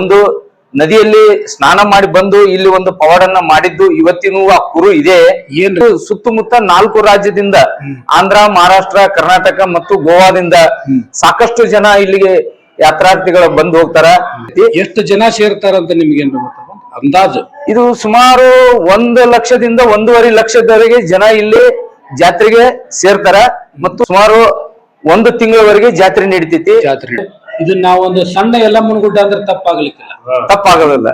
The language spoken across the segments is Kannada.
ಒಂದು ನದಿಯಲ್ಲಿ ಸ್ನಾನ ಮಾಡಿ ಬಂದು ಇಲ್ಲಿ ಒಂದು ಪವಾಡನ್ನ ಮಾಡಿದ್ದು ಇವತ್ತಿನೂ ಆ ಕುರು ಇದೆ. ಏನು? ಸುತ್ತಮುತ್ತ ನಾಲ್ಕು ರಾಜ್ಯದಿಂದ ಆಂಧ್ರ ಮಹಾರಾಷ್ಟ್ರ ಕರ್ನಾಟಕ ಮತ್ತು ಗೋವಾದಿಂದ ಸಾಕಷ್ಟು ಜನ ಇಲ್ಲಿಗೆ ಯಾತ್ರಾರ್ಥಿಗಳು ಬಂದು ಹೋಗ್ತಾರ. ಎಷ್ಟು ಜನ ಸೇರ್ತಾರಂತ ನಿಮ್ಗೆ? ಅಂದಾಜು. ಇದು ಸುಮಾರು ಒಂದು ಲಕ್ಷದಿಂದ ಒಂದೂವರೆ ಲಕ್ಷದವರೆಗೆ ಜನ ಇಲ್ಲಿ ಜಾತ್ರೆಗೆ ಸೇರ್ತಾರ. ಮತ್ತು ಸುಮಾರು ಒಂದು ತಿಂಗಳವರೆಗೆ ಜಾತ್ರೆ ನಡೀತೈತಿ. ಜಾತ್ರೆ. ಇದು ಒಂದು ಸಣ್ಣ ಎಲ್ಲ ಮುನ್ಗುಡ್ಡ ಅಂದ್ರೆ ತಪ್ಪಾಗ್ಲಿಕ್ಕಿಲ್ಲ. ತಪ್ಪಾಗೋದಿಲ್ಲ.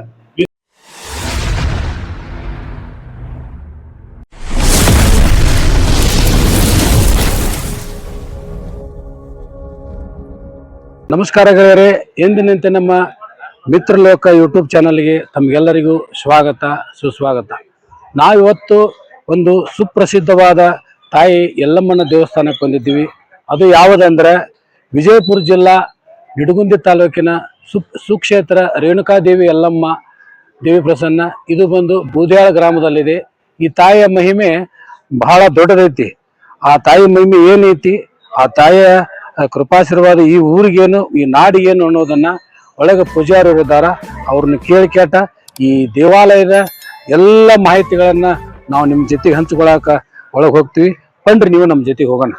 ನಮಸ್ಕಾರ ಗೆಳೆಯರೆ ಎಂದಿನಂತೆ ನಮ್ಮ ಮಿತ್ರಲೋಕ ಯೂಟ್ಯೂಬ್ ಚಾನಲ್ಗೆ ತಮಗೆಲ್ಲರಿಗೂ ಸ್ವಾಗತ ಸುಸ್ವಾಗತ. ನಾವಿವತ್ತು ಒಂದು ಸುಪ್ರಸಿದ್ಧವಾದ ತಾಯಿ ಯಲ್ಲಮ್ಮನ ದೇವಸ್ಥಾನಕ್ಕೆ ಬಂದಿದ್ದೀವಿ. ಅದು ಯಾವುದಂದ್ರೆ ವಿಜಯಪುರ ಜಿಲ್ಲಾ ನಿಡಗುಂದಿ ತಾಲೂಕಿನ ಸು, ಸುಕ್ಷೇತ್ರ ರೇಣುಕಾದೇವಿ ಯಲ್ಲಮ್ಮ, ದೇವಿ ಪ್ರಸನ್ನ, ಇದು ಬಂದು ಬೂದ್ಯಾಳ ಗ್ರಾಮದಲ್ಲಿದೆ. ಈ ತಾಯಿಯ ಮಹಿಮೆ ಬಹಳ ದೊಡ್ಡದೈತಿ. ಆ ತಾಯಿ ಮಹಿಮೆ ಏನೈತಿ? ಆ ತಾಯಿಯ ಕೃಪಾಶೀರ್ವಾದ ಈ ಊರಿಗೇನು, ಈ ನಾಡಿಗೇನು ಅನ್ನೋದನ್ನ ಒಳಗೆ ಪೂಜಾರಿ ಇದ್ದಾರ. ಅವ್ರನ್ನ ಕೇಳಿ ಕೇಟ ಈ ದೇವಾಲಯದ ಎಲ್ಲ ಮಾಹಿತಿಗಳನ್ನ ನಾವು ನಿಮ್ಮ ಜೊತೆಗೆ ಹಂಚ್ಕೊಳಕ ಒಳಗೆ ಹೋಗ್ತೀವಿ. ಬನ್ರಿ ನೀವು ನಮ್ಮ ಜೊತೆಗೆ ಹೋಗೋಣ.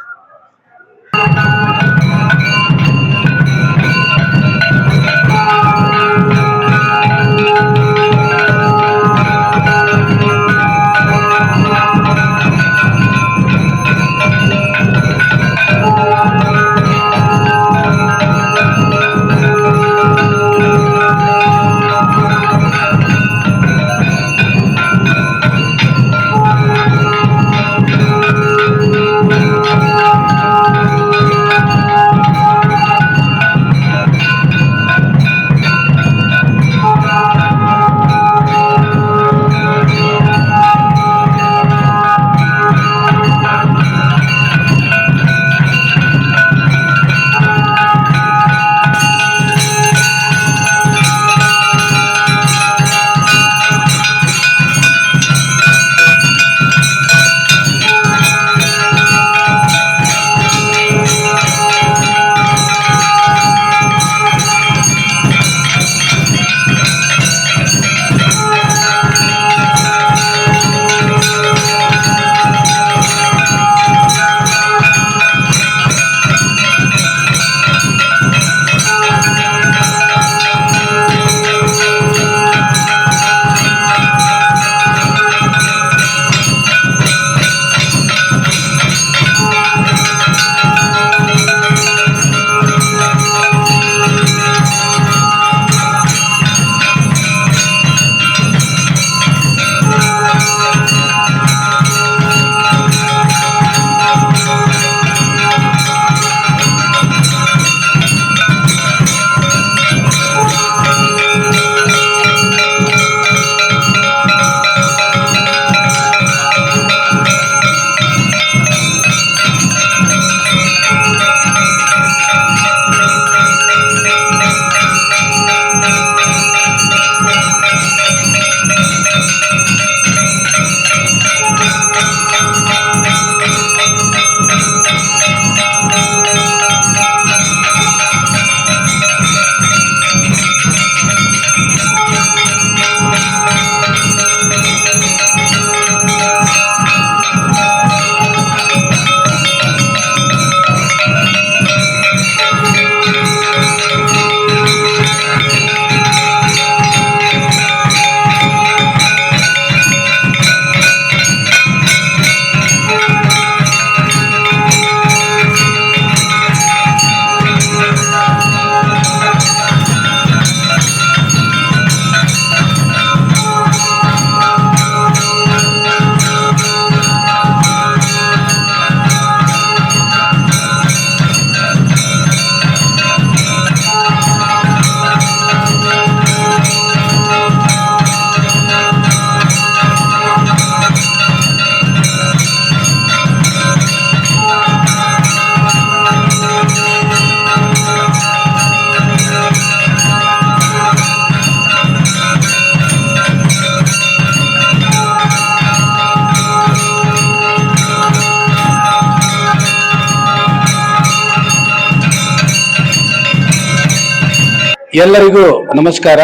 ಎಲ್ಲರಿಗೂ ನಮಸ್ಕಾರ.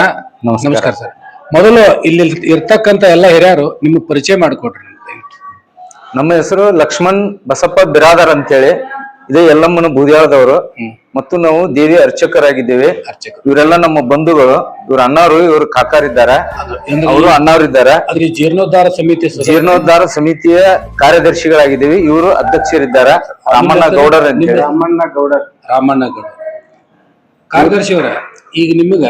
ನಮಸ್ಕಾರ. ಸರ್. ಮೊದಲು ಇಲ್ಲಿ ಇರ್ತಕ್ಕಂತ ಎಲ್ಲ ಹಿರಿಯರು ನಿಮ್ಗೆ ಪರಿಚಯ ಮಾಡಿಕೊಡ್ರಿ ನಮ್ಮ ಹೆಸರು ಲಕ್ಷ್ಮಣ್ ಬಸಪ್ಪ ಬಿರಾದರ್ ಅಂತೇಳಿ. ಇದೇ ಯಲ್ಲಮ್ಮನ ಬೂದಿಯಾಳದವರು. ಮತ್ತು ನಾವು ದೇವಿ ಅರ್ಚಕರಾಗಿದ್ದೇವೆ. ಅರ್ಚಕರು ಇವರೆಲ್ಲ ನಮ್ಮ ಬಂಧುಗಳು. ಇವ್ರ ಅಣ್ಣವರು ಇವರು ಕಾಕಾರಿದ್ದಾರೆ. ಅವರು ಅಣ್ಣವರಿದ್ದಾರೆ. ಜೀರ್ಣೋದ್ಧಾರ ಸಮಿತಿ ಜೀರ್ಣೋದ್ಧಾರ ಸಮಿತಿಯ ಕಾರ್ಯದರ್ಶಿಗಳಾಗಿದ್ದೇವೆ. ಇವರು ಅಧ್ಯಕ್ಷರಿದ್ದಾರೆ. ರಾಮಣ್ಣ ಗೌಡರ್ ಅಂತೇಳಿ. ರಾಮಣ್ಣ ಗೌಡರ್. ರಾಮಣ್ಣ ಗೌಡ ಕಾರ್ಯದರ್ಶಿ ಅವರ ಈಗ ನಿಮಗ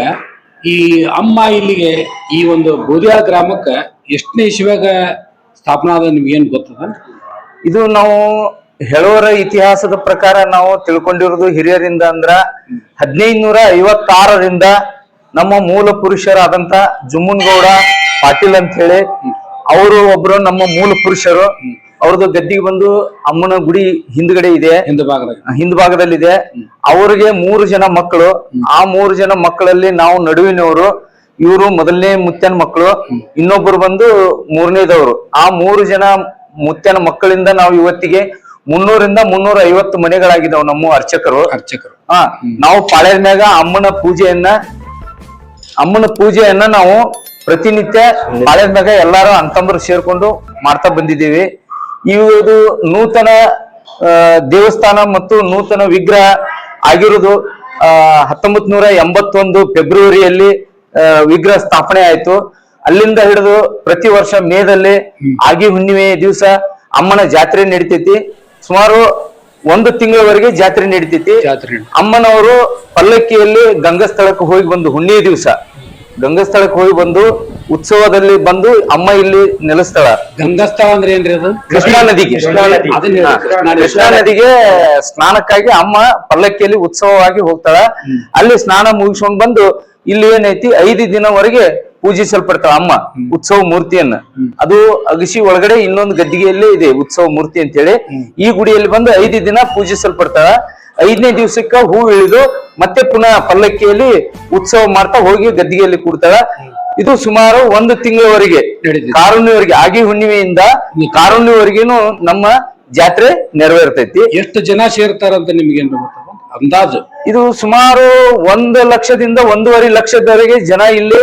ಈ ಅಮ್ಮ ಇಲ್ಲಿಗೆ ಈ ಒಂದು ಬೋದಿಯಾಳ ಗ್ರಾಮಕ್ಕೆ ಎಷ್ಟನೇ ಇಸುವಾಗ ಸ್ಥಾಪನಾ ಆದ ನಿಮ್ಗೇನು ಗೊತ್ತದ? ಇದು ನಾವು ಹೇಳುವರ ಇತಿಹಾಸದ ಪ್ರಕಾರ ನಾವು ತಿಳ್ಕೊಂಡಿರೋದು ಹಿರಿಯರಿಂದ ಅಂದ್ರ ಹದಿನೈದುನೂರ ಐವತ್ತಾರರಿಂದ ನಮ್ಮ ಮೂಲ ಪುರುಷರಾದಂತ ಜುಮ್ಮನ್ಗೌಡ ಪಾಟೀಲ್ ಅಂತ ಹೇಳಿ ಅವರು ಒಬ್ರು ನಮ್ಮ ಮೂಲ ಪುರುಷರು. ಅವ್ರದ್ದು ಗದ್ದಿಗೆ ಬಂದು ಅಮ್ಮನ ಗುಡಿ ಹಿಂದ್ಗಡೆ ಇದೆ. ಹಿಂದ ಭಾಗದಲ್ಲಿ. ಹಿಂದ್ ಭಾಗದಲ್ಲಿದೆ. ಅವ್ರಿಗೆ ಮೂರು ಜನ ಮಕ್ಕಳು. ಆ ಮೂರು ಜನ ಮಕ್ಕಳಲ್ಲಿ ನಾವು ನಡುವಿನವರು ಇವರು ಮೊದಲನೇ ಮುತ್ಯನ ಮಕ್ಕಳು ಇನ್ನೊಬ್ರು ಬಂದು ಮೂರನೇದವರು. ಆ ಮೂರು ಜನ ಮುತ್ಯನ ಮಕ್ಕಳಿಂದ ನಾವು ಇವತ್ತಿಗೆ ಮುನ್ನೂರಿಂದ ಮುನ್ನೂರ ಐವತ್ತು ಮನೆಗಳಾಗಿದ್ದಾವೆ ನಮ್ಮ ಅರ್ಚಕರು. ಅರ್ಚಕರು. ಹಾ ನಾವು ಪಾಳ್ಯದ ಮ್ಯಾಗ ಅಮ್ಮನ ಪೂಜೆಯನ್ನ ಅಮ್ಮನ ಪೂಜೆಯನ್ನ ನಾವು ಪ್ರತಿನಿತ್ಯ ಪಾಳ್ಯದ ಮ್ಯಾಗ ಎಲ್ಲಾರು ಅಂತಂಬರು ಸೇರ್ಕೊಂಡು ಮಾಡ್ತಾ ಬಂದಿದ್ದೀವಿ. ಇವರು ನೂತನ ದೇವಸ್ಥಾನ ಮತ್ತು ನೂತನ ವಿಗ್ರಹ ಆಗಿರುವುದು ಆ ಹತ್ತೊಂಬತ್ ನೂರ ಎಂಬತ್ತೊಂದು ಫೆಬ್ರವರಿಯಲ್ಲಿ ವಿಗ್ರಹ ಸ್ಥಾಪನೆ ಆಯ್ತು. ಅಲ್ಲಿಂದ ಹಿಡಿದು ಪ್ರತಿ ವರ್ಷ ಮೇದಲ್ಲಿ ಆಗಿ ಹುಣ್ಣಿಮೆ ದಿವಸ ಅಮ್ಮನ ಜಾತ್ರೆ ನಡಿತೈತಿ. ಸುಮಾರು ಒಂದು ತಿಂಗಳವರೆಗೆ ಜಾತ್ರೆ ನಡಿತೈತಿ. ಅಮ್ಮನವರು ಪಲ್ಲಕ್ಕಿಯಲ್ಲಿ ಗಂಗಸ್ಥಳಕ್ಕೆ ಹೋಗಿ ಬಂದು ಹುಣ್ಣಿಮೆ ದಿವಸ ಗಂಗಸ್ಥಳಕ್ಕೆ ಹೋಗಿ ಬಂದು ಉತ್ಸವದಲ್ಲಿ ಬಂದು ಅಮ್ಮ ಇಲ್ಲಿ ನೆಲೆಸ್ತಾಳ. ಗಂಗಾಸ್ಥಳ ಅಂದ್ರೆ ಏನ್ರಿ ಅದು? ಕೃಷ್ಣಾ ನದಿಗೆ. ಕೃಷ್ಣಾ ನದಿಗೆ ಸ್ನಾನಕ್ಕಾಗಿ ಅಮ್ಮ ಪಲ್ಲಕ್ಕಿಯಲ್ಲಿ ಉತ್ಸವವಾಗಿ ಹೋಗ್ತಾಳ. ಅಲ್ಲಿ ಸ್ನಾನ ಮುಗಿಸ್ಕೊಂಡ್ ಬಂದು ಇಲ್ಲಿ ಏನೈತಿ ಐದು ದಿನವರೆಗೆ ಪೂಜಿಸಲ್ಪಡ್ತಾಳ ಅಮ್ಮ ಉತ್ಸವ ಮೂರ್ತಿಯನ್ನ. ಅದು ಅಗಸಿ ಒಳಗಡೆ ಇನ್ನೊಂದು ಗದ್ದಿಗೆಯಲ್ಲೇ ಇದೆ ಉತ್ಸವ ಮೂರ್ತಿ ಅಂತ ಹೇಳಿ ಈ ಗುಡಿಯಲ್ಲಿ ಬಂದು ಐದು ದಿನ ಪೂಜಿಸಲ್ಪಡ್ತಾಳ ಐದನೇ ದಿವಸಕ್ಕ ಹೂ ಇಳಿದು ಮತ್ತೆ ಪುನಃ ಪಲ್ಲಕ್ಕಿಯಲ್ಲಿ ಉತ್ಸವ ಮಾಡ್ತಾ ಹೋಗಿ ಗದ್ದಿಗೆಯಲ್ಲಿ ಕೂಡ್ತಾಳ ಇದು ಸುಮಾರು ಒಂದು ತಿಂಗಳವರೆಗೆ. ಕಾರುಣ್ಯವರೆಗೆ ಆಗಿ ಹುಣ್ಣಿಮೆಯಿಂದ ಕಾರುಣ್ಯವರೆಗೇನು ನಮ್ಮ ಜಾತ್ರೆ ನೆರವೇರ್ತೈತಿ. ಎಷ್ಟು ಜನ ಸೇರ್ತಾರಂತ ನಿಮ್ಗೆ ಅಂದಾಜು. ಇದು ಸುಮಾರು ಒಂದು ಲಕ್ಷದಿಂದ ಒಂದೂವರೆ ಲಕ್ಷದವರೆಗೆ ಜನ ಇಲ್ಲಿ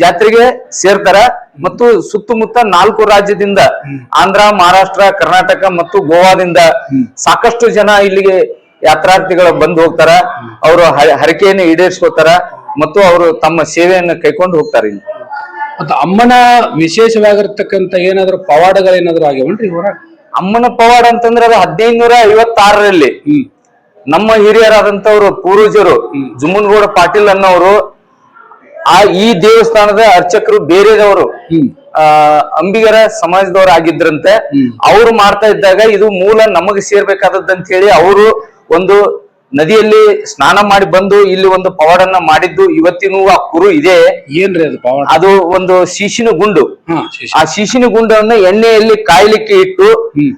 ಜಾತ್ರೆಗೆ ಸೇರ್ತಾರ ಮತ್ತು ಸುತ್ತಮುತ್ತ ನಾಲ್ಕು ರಾಜ್ಯದಿಂದ ಆಂಧ್ರ ಮಹಾರಾಷ್ಟ್ರ ಕರ್ನಾಟಕ ಮತ್ತು ಗೋವಾದಿಂದ ಸಾಕಷ್ಟು ಜನ ಇಲ್ಲಿಗೆ ಯಾತ್ರಾರ್ಥಿಗಳು ಬಂದು ಹೋಗ್ತಾರ. ಅವರು ಹರಕೆಯನ್ನು ಈಡೇರಿಸ್ಕೋತಾರ ಮತ್ತು ಅವರು ತಮ್ಮ ಸೇವೆಯನ್ನು ಕೈಕೊಂಡು ಹೋಗ್ತಾರೆ ಇಲ್ಲಿ. ಮತ್ತು ಅಮ್ಮನ ವಿಶೇಷವಾಗಿರ್ತಕ್ಕಂಥ ಏನಾದ್ರು ಪವಾಡಗಳೇನಾದ್ರು ಆಗ್ಯಾವನ್ರಿ ಇವರ? ಅಮ್ಮನ ಪವಾಡ ಅಂತಂದ್ರೆ ಅದು ಹದಿನೈದುನೂರ ಐವತ್ತಾರರಲ್ಲಿ ನಮ್ಮ ಹಿರಿಯರಾದಂತವ್ರು ಪೂರ್ವಜರು ಜುಮ್ಮನಗೌಡ ಪಾಟೀಲ್ ಅನ್ನೋರು ಆ ಈ ದೇವಸ್ಥಾನದ ಅರ್ಚಕರು ಬೇರೆದವರು ಆ ಅಂಬಿಗರ ಸಮಾಜದವ್ರು ಆಗಿದ್ರಂತೆ. ಅವ್ರು ಮಾಡ್ತಾ ಇದ್ದಾಗ ಇದು ಮೂಲ ನಮಗೆ ಅಂತ ಹೇಳಿ ಅವರು ಒಂದು ನದಿಯಲ್ಲಿ ಸ್ನಾನ ಮಾಡಿ ಬಂದು ಇಲ್ಲಿ ಒಂದು ಪವಾಡನ್ನ ಮಾಡಿದ್ದು ಇವತ್ತಿನೂ ಆ ಕುರು ಇದೆ. ಏನ್ರಿ ಅದು ಪವಾಡ? ಅದು ಒಂದು ಶಿಶಿನ ಗುಂಡು. ಆ ಶಿಶಿನ ಗುಂಡನ್ನ ಎಣ್ಣೆಯಲ್ಲಿ ಕಾಯ್ಲಿಕ್ಕೆ ಇಟ್ಟು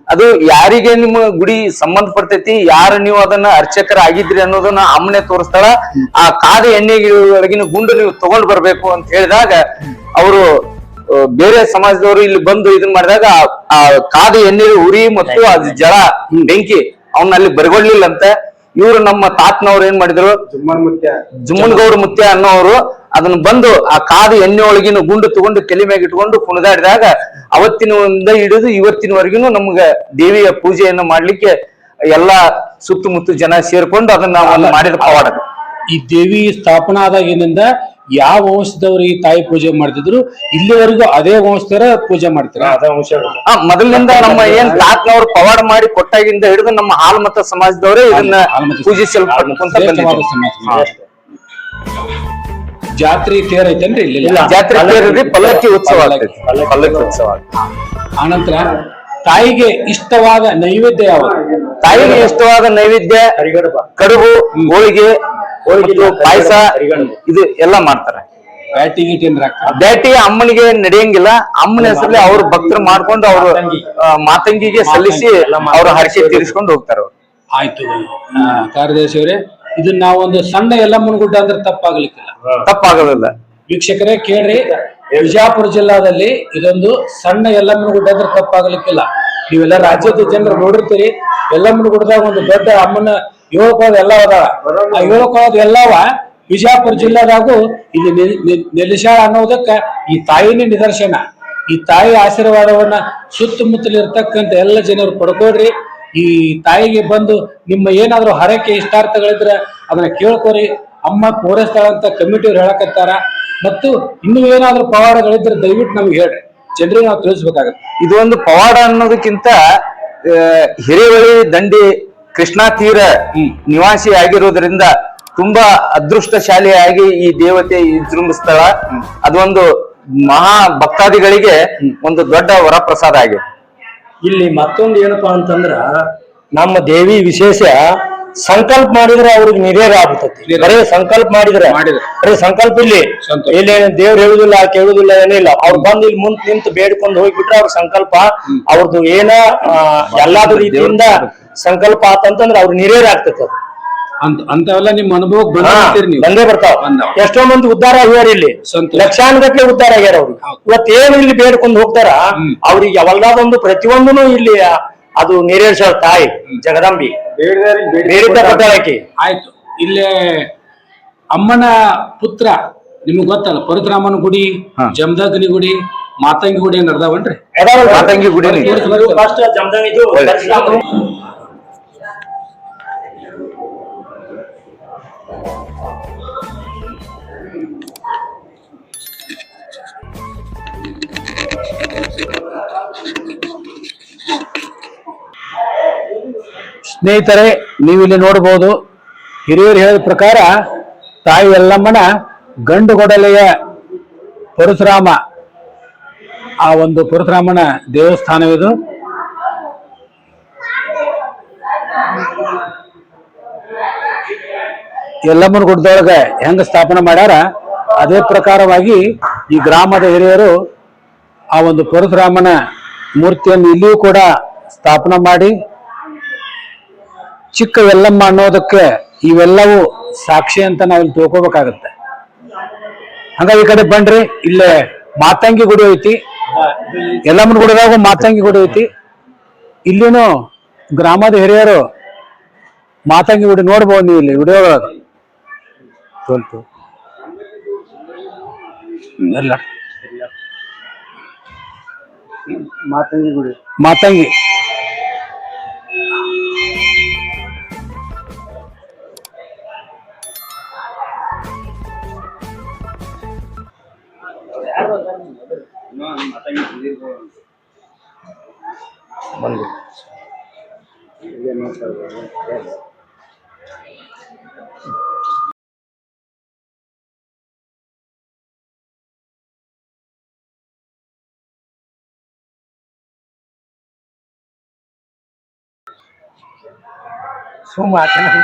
ಅದು ಯಾರಿಗೆ ನಿಮ್ಮ ಗುಡಿ ಸಂಬಂಧ ಪಡ್ತೈತಿ ಯಾರು ನೀವು ಅದನ್ನ ಅರ್ಚಕರ ಆಗಿದ್ರಿ ಅನ್ನೋದನ್ನ ಅಮ್ಮನೆ ತೋರಿಸ್ತಾಳ. ಆ ಕಾದ ಎಣ್ಣೆಗಿನ ಒಳಗಿನ ಗುಂಡು ನೀವು ತಗೊಂಡ್ ಬರ್ಬೇಕು ಅಂತ ಹೇಳಿದಾಗ ಅವರು ಬೇರೆ ಸಮಾಜದವರು ಇಲ್ಲಿ ಬಂದು ಇದನ್ ಮಾಡಿದಾಗ ಆ- ಕಾದ ಎಣ್ಣೆ ಉರಿ ಮತ್ತು ಅದು ಜಳ ಬೆಂಕಿ ಅವನ್ನ ಅಲ್ಲಿ ಬರಗೊಳ್ಳಿಲ್ಲಂತೆ. ಇವರು ನಮ್ಮ ತಾತನವ್ರು ಏನ್ ಮಾಡಿದ್ರು? ಜುಮ್ಮನ್ ಮುತ್ಯ. ಅನ್ನೋರು ಅದನ್ನ ಬಂದು ಆ ಕಾದು ಎಣ್ಣೆ ಒಳಗಿನ ಗುಂಡು ತಗೊಂಡು ತಲೆ ಮ್ಯಾಗ ಇಟ್ಕೊಂಡು ಕುಣಿದಾಡಿದಾಗ ಅವತ್ತಿನಿಂದ ಹಿಡಿದು ಇವತ್ತಿನವರೆಗೂ ನಮ್ಗ ದೇವಿಯ ಪೂಜೆಯನ್ನು ಮಾಡ್ಲಿಕ್ಕೆ ಎಲ್ಲಾ ಸುತ್ತಮುತ್ತ ಜನ ಸೇರ್ಕೊಂಡು ಅದನ್ನ ಮಾಡಿದ ಪವಾಡ ಈ ದೇವಿ ಸ್ಥಾಪನಾ ಆದಾಗಿನಿಂದ ಯಾವ ವಂಶದವ್ರು ಈ ತಾಯಿ ಪೂಜೆ ಮಾಡ್ತಿದ್ರು ಇಲ್ಲಿವರೆಗೂ ಅದೇ ವಂಶದವರ ಪೂಜೆ ಮಾಡ್ತೀರಾ. ಆ, ಮೊದಲಿನಿಂದ ನಮ್ಮ ಏನ್ ತಾತನವ್ರು ಪವಾಡ ಮಾಡಿ ಕೊಟ್ಟಾಗಿಂದ ಹಿಡಿದು ನಮ್ಮ ಹಾಲ್ಮತ ಸಮಾಜದವರೇ ಇದನ್ನ ಹಾಲ್ಮತ- ಬಂದಿದ್ದಾರೆ ಜಾತ್ರೆ ತೇರ್ ಐತೇನ್ರಿ ಇಲ್ಲಿ ಜಾತ್ರೆ ತೇರಿದ್ರೆ ಪಲ್ಲಕ್ಕಿ ಉತ್ಸವ. ಆಗ್ತೈತಿ ಪಲ್ಲಕ್ಕಿ ಉತ್ಸವ. ಆಗ್ತೈತಿ. ಆನಂತರ ತಾಯಿಗೆ ಇಷ್ಟವಾದ ನೈವೇದ್ಯ ಯಾವುದು? ತಾಯಿಗೆ ಇಷ್ಟವಾದ ನೈವೇದ್ಯ ಕಡುಬು ಹೋಳಿಗೆ ಮತ್ತು ಪಾಯಸ ಇದು ಎಲ್ಲ ಮಾಡ್ತಾರೆ. ಬ್ಯಾಟಿ ಅಮ್ಮನಿಗೆ ನಡೆಯಂಗಿಲ್ಲ. ಅಮ್ಮನ ಹೆಸರಲ್ಲಿ ಅವ್ರ ಭಕ್ತರು ಮಾಡ್ಕೊಂಡು ಅವರು ಮಾತಂಗಿಗೆ ಸಲ್ಲಿಸಿ ಅವ್ರ ಹರಕೆ ತೀರಿಸ್ಕೊಂಡು ಹೋಗ್ತಾರ. ಆಯ್ತು ಕಾರ್ಯದರ್ಶಿಯವರೇ ಕಾರ್ಯದರ್ಶಿ ಇದನ್ನ ನಾವೊಂದು ಸಣ್ಣ ಎಲ್ಲಮ್ಮನ ಗುಡ್ಡ ಅಂದ್ರೆ ತಪ್ಪಾಗ್ಲಿಕ್ಕಿಲ್ಲ. ತಪ್ಪಾಗೋದಿಲ್ಲ. ವೀಕ್ಷಕರೇ ಕೇಳ್ರಿ ವಿಜಯಪುರ ಜಿಲ್ಲಾದಲ್ಲಿ ಇದೊಂದು ಸಣ್ಣ ಎಲ್ಲ ಗುಡ್ಡ ಅಂದ್ರೆ ತಪ್ಪಾಗಲಿಕ್ಕಿಲ್ಲ. ನೀವೆಲ್ಲ ರಾಜ್ಯದ ಜನರು ನೋಡಿರ್ತೀರಿ. ಎಲ್ಲ ಗುಡ್ಡದಾಗ ಒಂದು ದೊಡ್ಡ ಅಮ್ಮನ ಏಳು ಎಲ್ಲವ ಎಲ್ಲ ಅದಾವ ಆ ಕೊಳದ ಎಲ್ಲವ ವಿಜಯಪುರ ಜಿಲ್ಲೆದಾಗು ಇಲ್ಲಿ ನೆಲೆಸಾಳ ಅನ್ನೋದಕ್ಕ ಈ ತಾಯಿನೇ ನಿದರ್ಶನ. ಈ ತಾಯಿ ಆಶೀರ್ವಾದವನ್ನ ಸುತ್ತಮುತ್ತಲಿರ್ತಕ್ಕಂಥ ಎಲ್ಲ ಜನರು ಪಡ್ಕೊಡ್ರಿ ಈ ತಾಯಿಗೆ ಬಂದು ನಿಮ್ಮ ಏನಾದ್ರು ಹರಕೆ ಇಷ್ಟಾರ್ಥಗಳಿದ್ರೆ ಅದನ್ನ ಕೇಳ್ಕೊರಿ. ಅಮ್ಮ ಪೂರೈಸ್ತಾಳ ಅಂತ ಕಮಿಟಿಯವ್ರು ಹೇಳಕತ್ತಾರ. ಮತ್ತು ಇನ್ನೂ ಏನಾದರೂ ಪವಾಡಗಳಿದ್ರೆ ದಯವಿಟ್ಟು ನಮ್ಗೆ ಹೇಳ್ರಿ. ಜನರಿಗೆ ನಾವು ತಿಳಿಸ್ಬೇಕಾಗತ್ತೆ. ಇದು ಒಂದು ಪವಾಡ ಅನ್ನೋದಕ್ಕಿಂತ ಹಿರಿಯಳಿ ದಂಡಿ ಕೃಷ್ಣಾ ತೀರ ನಿವಾಸಿ ಆಗಿರುವುದರಿಂದ ತುಂಬಾ ಅದೃಷ್ಟಶಾಲಿಯಾಗಿ ಈ ದೇವತೆ ವಿಜೃಂಭಿಸ್ತಾಳ ಅದೊಂದು ಮಹಾ ಭಕ್ತಾದಿಗಳಿಗೆ ಒಂದು ದೊಡ್ಡ ವರಪ್ರಸಾದ ಆಗಿದೆ. ಇಲ್ಲಿ ಮತ್ತೊಂದು ಏನಪ್ಪಾ ಅಂತಂದ್ರ ನಮ್ಮ ದೇವಿ ವಿಶೇಷ ಸಂಕಲ್ಪ ಮಾಡಿದ್ರೆ ಅವ್ರಿಗೆ ನಿರೇರ ಆಗುತ್ತೆ ಬರೀ ಸಂಕಲ್ಪ ಮಾಡಿದ್ರೆ. ಬರೀ ಸಂಕಲ್ಪ ಇಲ್ಲಿ. ಇಲ್ಲಿ ದೇವ್ರು ಹೇಳುದಿಲ್ಲ ಕೇಳುದಿಲ್ಲ ಏನಿಲ್ಲ ಅವ್ರು ಬಂದು ಇಲ್ಲಿ ಮುಂದ್ ನಿಂತು ಬೇಡ್ಕೊಂಡು ಹೋಗ್ಬಿಟ್ರೆ ಅವ್ರ ಸಂಕಲ್ಪ ಅವ್ರದ್ದು ಏನ ಎಲ್ಲಾದ ರೀತಿಯಿಂದ ಸಂಕಲ್ಪ ಆತಂತಂದ್ರೆ ಅವ್ರ ನಿರೇರ ಆಗ್ತೈತಿ ಅದು. ಅಂತ ಅಂತವೆಲ್ಲ ಅನುಭವಕ್ಕೆ ಹಾ, ನೀವು. ಬಂದೇ ಬರ್ತಾವ. ಎಷ್ಟೋ ಮಂದಿ ಉದ್ಧಾರ ಆಗ್ಯಾರ ಇಲ್ಲಿ. ಲಕ್ಷಾನುಗಟ್ಟಲೆ ಉದ್ಧಾರ ಆಗ್ಯಾರ ಅವ್ರು. ಇವತ್ತೇನು ಇಲ್ಲಿ ಬೇಡ್ಕೊಂಡು ಹೋಗ್ತಾರ? ಅವ್ರಿಗೆ ಯಾವಲ್ಲಾದೊಂದು ಪ್ರತಿಯೊಂದನು ಇಲ್ಲಿ ಅದು ನೀರೇಶ್ವರ ತಾಯಿ ಜಗದಂಬಿ. ಕೊಟ್ಟಾಳಕಿ ಆಯ್ತು. ಇಲ್ಲೇ ಅಮ್ಮನ ಪುತ್ರ ನಿಮ್ಗೆ ಗೊತ್ತಲ್ಲ ಪರಶುರಾಮನ ಗುಡಿ ಜಮದಗ್ನಿ ಗುಡಿ ಮಾತಂಗಿ ಗುಡಿ ಏನ್ ಅರ್ಧವನ್ರಿ ಮಾತಂಗಿ ಗುಡಿನೇ. ಸ್ನೇಹಿತರೆ ನೀವು ಇಲ್ಲಿ ನೋಡಬಹುದು ಹಿರಿಯರು ಹೇಳಿದ ಪ್ರಕಾರ ತಾಯಿ ಎಲ್ಲಮ್ಮನ ಗಂಡು ಗೊಡಲೆಯ ಪರಶುರಾಮ, ಆ ಒಂದು ಪರಶುರಾಮನ ದೇವಸ್ಥಾನವಿದು. ಎಲ್ಲಮ್ಮನ ಗುಡ್ಡದೊಳಗೆ ಹೆಂಗ ಸ್ಥಾಪನೆ ಮಾಡ್ಯಾರ? ಅದೇ ಪ್ರಕಾರವಾಗಿ ಈ ಗ್ರಾಮದ ಹಿರಿಯರು ಆ ಒಂದು ಪರಶುರಾಮನ ಮೂರ್ತಿಯನ್ನು ಇಲ್ಲಿಯೂ ಕೂಡ ಸ್ಥಾಪನೆ ಮಾಡಿ ಚಿಕ್ಕ ಎಲ್ಲಮ್ಮ ಅನ್ನೋದಕ್ಕೆ ಇವೆಲ್ಲವೂ ಸಾಕ್ಷಿ ಅಂತ ನಾವಿಲ್ಲಿ ತಿಳ್ಕೊಬೇಕಾಗತ್ತೆ. ಹಂಗಾಗಿ ಈ ಕಡೆ ಬನ್ರಿ ಇಲ್ಲೇ ಮಾತಂಗಿ ಗುಡಿ ಐತಿ. ಎಲ್ಲಮ್ಮನ ಗುಡಿದಾಗ ಮಾತಂಗಿ ಗುಡಿ ಐತಿ. ಇಲ್ಲಿನೂ ಗ್ರಾಮದ ಹಿರಿಯರು ಮಾತಂಗಿ ಗುಡಿ ನೋಡ್ಬೋದು ನೀವು ಇಲ್ಲಿ ವಿಡಿಯೋ ಒಳಗೆ. ತೋಲ್ತು ಎಲ್ಲ. ಮಾತಂಗಿ ಗುಡಿ. ಮಾತಂಗಿ.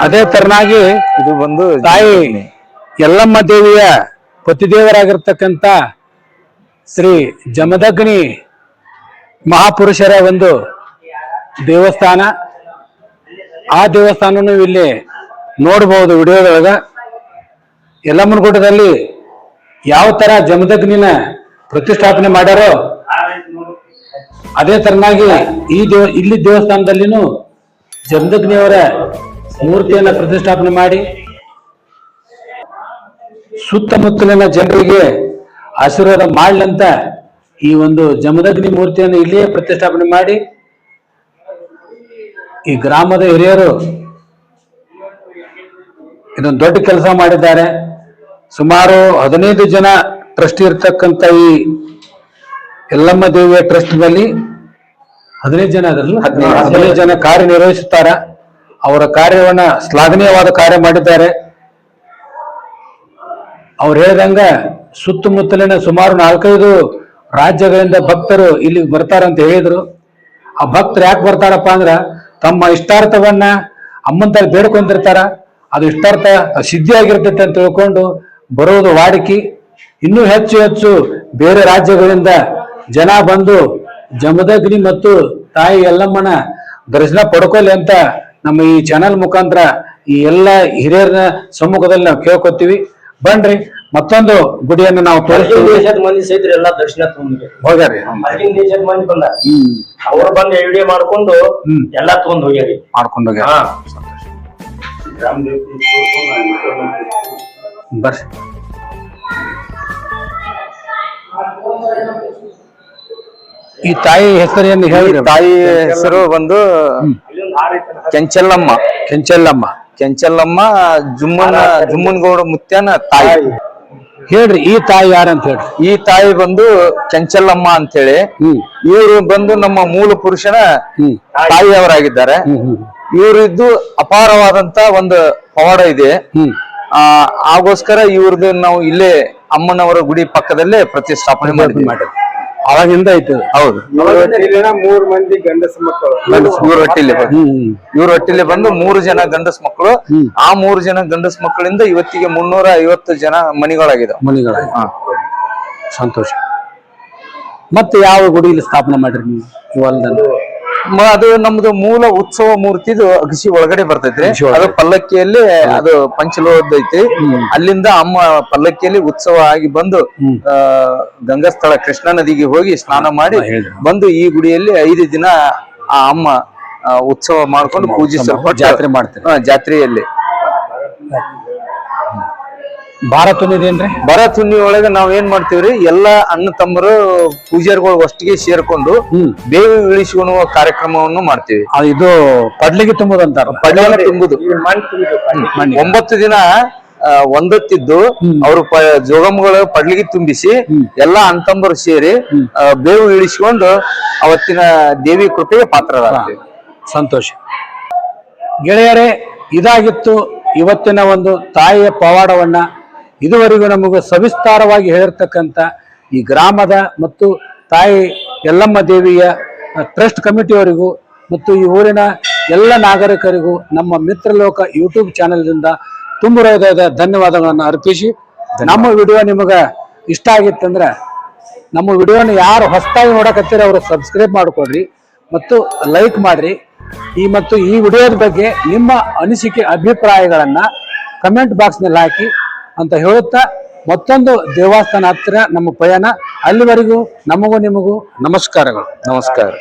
ಅದೇ ತರನಾಗಿ ಇದು ಬಂದು ತಾಯಿ ಯಲ್ಲಮ್ಮ ದೇವಿಯ ಪತಿದೇವರಾಗಿರ್ತಕ್ಕಂಥ ಶ್ರೀ ಜಮದಗ್ನಿ ಮಹಾಪುರುಷರ ಒಂದು ದೇವಸ್ಥಾನ. ಆ ದೇವಸ್ಥಾನನು ಇಲ್ಲಿ ನೋಡಬಹುದು ವಿಡಿಯೋದೊಳಗ. ಯಲ್ಲಮ್ಮನ ಗುಡ್ಡದಲ್ಲಿ ಯಾವ ತರ ಜಮದಗ್ನಿನ ಪ್ರತಿಷ್ಠಾಪನೆ ಮಾಡ್ಯಾರೋ ಅದೇ ತರನಾಗಿ ಈ ದೇವ, ಇಲ್ಲಿ ದೇವಸ್ಥಾನದಲ್ಲಿನೂ ಜಮದಗ್ನಿಯವರ ಮೂರ್ತಿಯನ್ನ ಪ್ರತಿಷ್ಠಾಪನೆ ಮಾಡಿ, ಸುತ್ತಮುತ್ತಲಿನ ಜನರಿಗೆ ಆಶೀರ್ವಾದ ಮಾಡ್ಲಂತ ಈ ಒಂದು ಜಮದಗ್ನಿ ಮೂರ್ತಿಯನ್ನು ಇಲ್ಲಿಯೇ ಪ್ರತಿಷ್ಠಾಪನೆ ಮಾಡಿ ಈ ಗ್ರಾಮದ ಹಿರಿಯರು ಇದೊಂದು ದೊಡ್ಡ ಕೆಲಸ ಮಾಡಿದ್ದಾರೆ. ಸುಮಾರು ಹದಿನೈದು ಜನ ಟ್ರಸ್ಟ್ ಇರ್ತಕ್ಕಂಥ ಈ ಎಲ್ಲಮ್ಮ ದೇವಿಯ ಟ್ರಸ್ಟ್ನಲ್ಲಿ ಹದಿನೈದು ಜನ ಅದರಲ್ಲಿ? ಹದಿನೈದು ಜನ ಕಾರ್ಯನಿರ್ವಹಿಸುತ್ತಾರ. ಅವರ ಕಾರ್ಯವನ್ನ ಶ್ಲಾಘನೀಯವಾದ ಕಾರ್ಯ ಮಾಡಿದ್ದಾರೆ. ಅವ್ರು ಹೇಳಿದಂಗ ಸುತ್ತಮುತ್ತಲಿನ ಸುಮಾರು ನಾಲ್ಕೈದು ರಾಜ್ಯಗಳಿಂದ ಭಕ್ತರು ಇಲ್ಲಿಗೆ ಬರ್ತಾರಂತ ಹೇಳಿದ್ರು. ಆ ಭಕ್ತರು ಯಾಕೆ ಬರ್ತಾರಪ್ಪ ಅಂದ್ರ ತಮ್ಮ ಇಷ್ಟಾರ್ಥವನ್ನ ಅಮ್ಮನ ಬೇಡ್ಕೊಂಡಿರ್ತಾರ, ಅದು ಇಷ್ಟಾರ್ಥ ಸಿದ್ಧಿ ಆಗಿರ್ತೈತೆ ಅಂತ ತಿಳ್ಕೊಂಡು ಬರೋದು ವಾಡಿಕೆ. ಇನ್ನೂ ಹೆಚ್ಚು ಹೆಚ್ಚು ಬೇರೆ ರಾಜ್ಯಗಳಿಂದ ಜನ ಬಂದು ಜಮದಗ್ನಿ ಮತ್ತು ತಾಯಿ ಎಲ್ಲಮ್ಮನ ದರ್ಶನ ಪಡ್ಕೊಲಿ ಅಂತ ನಮ್ಮ ಈ ಚಾನೆಲ್ ಮುಖಾಂತರ ಈ ಎಲ್ಲ ಹಿರಿಯರ ಸಮ್ಮುಖದಲ್ಲಿ ನಾವು ಕೇಳ್ಕೊತೀವಿ. ಬನ್ರಿ. ಮತ್ತೊಂದು ಗುಡಿಯನ್ನು ನಾವು ಹೊರಗಿನ ತೋರಿಸ್ತೀವಿ. ದೇಶದ ಮಂದಿ ಸಹಿತ ಎಲ್ಲಾ ದರ್ಶನ ತಗೊಂಡ್ರಿ ಹೋಗ್ಯಾರಿ ಹೊರಗಿನ ದೇಶದ ಮಂದಿ ಬಂದ. ಹ್ಮ್. ಅವ್ರು ಬಂದು ವಿಡಿಯೋ ಮಾಡ್ಕೊಂಡು ಹ್ಮ್. ಎಲ್ಲಾ ತಗೊಂಡ್ ಹೋಗ್ಯಾರಿ ಮಾಡ್ಕೊಂಡು ಹೋಗ್ಯಾರ ಹಾ. ಬರ್ರಿ. ಈ ತಾಯಿ ಹೆಸರೇನು ಈ ಹೇಳಿ ತಾಯಿ ಹೆಸರು ಬಂದು ಕೆಂಚಲ್ಲಮ್ಮ. ಕೆಂಚಲ್ಲಮ್ಮ. ಕೆಂಚಲ್ಲಮ್ಮ ಜುಮ್ಮನ ಗೌಡ ಮುತ್ಯನ ತಾಯಿ. ಹೇಳ್ರಿ ಈ ತಾಯಿ ಯಾರಂತ ಹೇಳ್ರಿ. ಈ ತಾಯಿ ಬಂದು ಚಂಚಲಮ್ಮ ಅಂತ ಹೇಳಿ ಇವರು ಬಂದು ನಮ್ಮ ಮೂಲ ಪುರುಷನ ತಾಯಿಯವರಾಗಿದ್ದಾರೆ. ಇವರಿದ್ದು ಅಪಾರವಾದಂತ ಒಂದು ಪವಾಡ ಇದೆ. ಆ ಆಗೋಸ್ಕರ ಇವ್ರದ್ದು ನಾವು ಇಲ್ಲೇ ಅಮ್ಮನವರ ಗುಡಿ ಪಕ್ಕದಲ್ಲೇ ಪ್ರತಿಷ್ಠಾಪನೆ ಮಾಡಿದ್ವಿ. ಮಾಡಿ ಅವಾಗಿಂದ ಐತಿ. ಹೌದು. ಮೂರ್ ಮಂದಿ ಗಂಡಸ ಮಕ್ಕಳು. ಇವ್ರ ಹೊಟ್ಟಿಲಿ ಇವ್ರ ಹೊಟ್ಟಿಲಿ ಬಂದು ಮೂರು ಜನ ಗಂಡಸ್ ಮಕ್ಕಳು. ಆ ಮೂರು ಜನ ಗಂಡಸ್ ಮಕ್ಕಳಿಂದ ಇವತ್ತಿಗೆ ಮುನ್ನೂರ ಐವತ್ತು ಜನ ಮನಿಗಳಾಗಿದೆ ಮನಿಗಳ ಹಾ. ಸಂತೋಷ. ಮತ್ತೆ ಯಾವ ಗುಡಿಯಲ್ಲಿ ಸ್ಥಾಪನೆ ಮಾಡ್ರಿ ನೀವು? ಇವಲ್ದಲ್ಲಿ ಮ- ಅದು ನಮ್ದು ಮೂಲ ಉತ್ಸವ ಮೂರ್ತಿದು ಅಗಸಿ ಒಳಗಡೆ ಬರ್ತೈತ್ರಿ. ಅದು ಪಲ್ಲಕ್ಕಿಯಲ್ಲಿ ಅದು ಪಂಚಲೋಹದ ಐತಿ ಅಲ್ಲಿಂದ ಅಮ್ಮ ಪಲ್ಲಕ್ಕಿಯಲ್ಲಿ ಉತ್ಸವ ಆಗಿ ಬಂದು. ಆ ಗಂಗಾಸ್ಥಳ ಕೃಷ್ಣಾ ನದಿಗೆ ಹೋಗಿ ಸ್ನಾನ ಮಾಡಿ ಬಂದು ಈ ಗುಡಿಯಲ್ಲಿ ಐದು ದಿನ ಆ ಅಮ್ಮ ಉತ್ಸವ ಮಾಡ್ಕೊಂಡು ಪೂಜಿಸ ಜಾತ್ರೆ ಮಾಡ್ತಾರೆ. ಜಾತ್ರೆಯಲ್ಲಿ. ಭಾರತ ಏನ್ರಿ? ಭರತ್ ಹುಣ್ಣಿ ಒಳಗ ನಾವ್ ಏನ್ ಮಾಡ್ತೀವ್ರಿ? ಎಲ್ಲಾ ಅಣ್ಣ ತಮ್ಮರು ಪೂಜಾರಿಗಳು ಒಟ್ಟಿಗೆ ಸೇರ್ಕೊಂಡು ಬೇವು ಇಳಿಸುವ ಕಾರ್ಯಕ್ರಮವನ್ನು ಮಾಡ್ತೀವಿ. ಇದು ಪಡ್ಲಿಗೆ ತುಂಬುದಂತ ಪಡ್ಲಿಗೆ ತುಂಬುದು. ಮಣ್ಣಿ. ಒಂಬತ್ತು ದಿನ ಒಂದತ್ತಿದ್ದು ಅವರು ಪ ಜೋಗಮ್ಮಗಳು ಪಡ್ಲಿಗೆ ತುಂಬಿಸಿ ಎಲ್ಲಾ ತಮ್ಮರು ಸೇರಿ ಬೇವು ಇಳಿಸಿಕೊಂಡು ಅವತ್ತಿನ ದೇವಿ ಕೃಪೆಗೆ ಪಾತ್ರರಾಗ್ತೀವಿ. ಸಂತೋಷ. ಗೆಳೆಯರೇ ಇದಾಗಿತ್ತು ಇವತ್ತಿನ ಒಂದು ತಾಯಿಯ ಪವಾಡವನ್ನ. ಇದುವರೆಗೂ ನಮಗೆ ಸವಿಸ್ತಾರವಾಗಿ ಹೇಳಿರ್ತಕ್ಕಂಥ ಈ ಗ್ರಾಮದ ಮತ್ತು ತಾಯಿ ಯಲ್ಲಮ್ಮ ದೇವಿಯ ಟ್ರಸ್ಟ್ ಕಮಿಟಿಯವರಿಗೂ ಮತ್ತು ಈ ಊರಿನ ಎಲ್ಲ ನಾಗರಿಕರಿಗೂ ನಮ್ಮ ಮಿತ್ರಲೋಕ ಯೂಟ್ಯೂಬ್ ಚಾನೆಲ್ದಿಂದ ತುಂಬ ಹೃದಯದ ಧನ್ಯವಾದಗಳನ್ನು ಅರ್ಪಿಸಿ. ನಮ್ಮ ವಿಡಿಯೋ ನಿಮಗೆ ಇಷ್ಟ ಆಗಿತ್ತಂದ್ರೆ ನಮ್ಮ ವಿಡಿಯೋನ ಯಾರು ಹೊಸ್ತಾಗಿ ನೋಡಕತ್ತೀರ ಅವರು ಸಬ್ಸ್ಕ್ರೈಬ್ ಮಾಡಿಕೊಡ್ರಿ ಮತ್ತು ಲೈಕ್ ಮಾಡ್ರಿ. ಈ ಮತ್ತು ಈ ವಿಡಿಯೋದ ಬಗ್ಗೆ ನಿಮ್ಮ ಅನಿಸಿಕೆ ಅಭಿಪ್ರಾಯಗಳನ್ನು ಕಮೆಂಟ್ ಬಾಕ್ಸ್ನಲ್ಲಿ ಹಾಕಿ. ಅಂತ ಹೇಳುತ್ತಾ ಮತ್ತೊಂದು ದೇವಸ್ಥಾನ ಹತ್ತಿರ ನಮ್ಮ ಪಯಣ. ಅಲ್ಲಿವರೆಗೂ ನಮಗೂ ನಿಮಗೂ ನಮಸ್ಕಾರಗಳು. ನಮಸ್ಕಾರ.